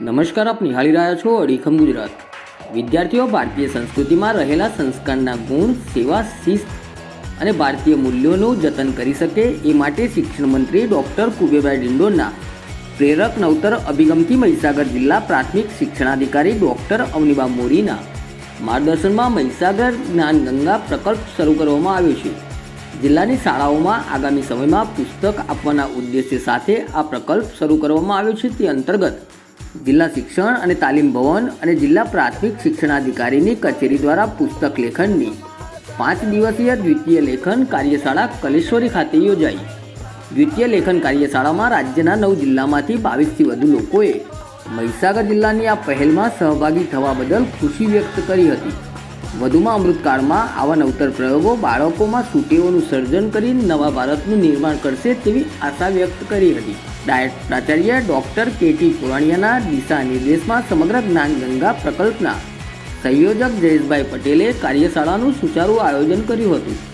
નમસ્કાર, આપ નિહાળી રહ્યા છો અડીખમ ગુજરાત. વિદ્યાર્થીઓ, ભારતીય સંસ્કૃતિમાં રહેલા સંસ્કારના ગુણ, સેવા, શિસ્ત અને ભારતીય મૂલ્યોનું જતન કરી શકે એ માટે શિક્ષણ મંત્રી ડૉક્ટર કુબેરભાઈ ડિંડોરના પ્રેરક નવતર અભિગમથી મહીસાગર જિલ્લા પ્રાથમિક શિક્ષણાધિકારી ડૉક્ટર અવનીબા મોરીના માર્ગદર્શનમાં મહીસાગર જ્ઞાન ગંગા પ્રકલ્પ શરૂ કરવામાં આવ્યો છે. જિલ્લાની શાળાઓમાં આગામી સમયમાં પુસ્તક આપવાના ઉદ્દેશ્ય સાથે આ પ્રકલ્પ શરૂ કરવામાં આવ્યો છે. તે અંતર્ગત જિલ્લા શિક્ષણ અને તાલીમ ભવન અને જિલ્લા પ્રાથમિક શિક્ષણાધિકારીની કચેરી દ્વારા પુસ્તક લેખનની પાંચ દિવસીય દ્વિતીય લેખન કાર્યશાળા કલેશ્વરી ખાતે યોજાઈ. દ્વિતીય લેખન કાર્યશાળામાં રાજ્યના નવ જિલ્લામાંથી બાવીસથી વધુ લોકોએ મહીસાગર જિલ્લાની આ પહેલમાં સહભાગી થવા બદલ ખુશી વ્યક્ત કરી હતી. વધુમાં અમૃતકાળમાં આવા નવતર પ્રયોગો બાળકોમાં સુટીઓનું સર્જન કરી નવા ભારતનું નિર્માણ કરશે તેવી આશા વ્યક્ત કરી હતી. ડાયટ પ્રાચાર્ય ડૉક્ટર કેટી પુરાણિયાના દિશા નિર્દેશમાં સમગ્ર જ્ઞાન ગંગા પ્રકલ્પના સંયોજક જયેશભાઈ પટેલે કાર્યશાળાનું સુચારું આયોજન કર્યું હતું.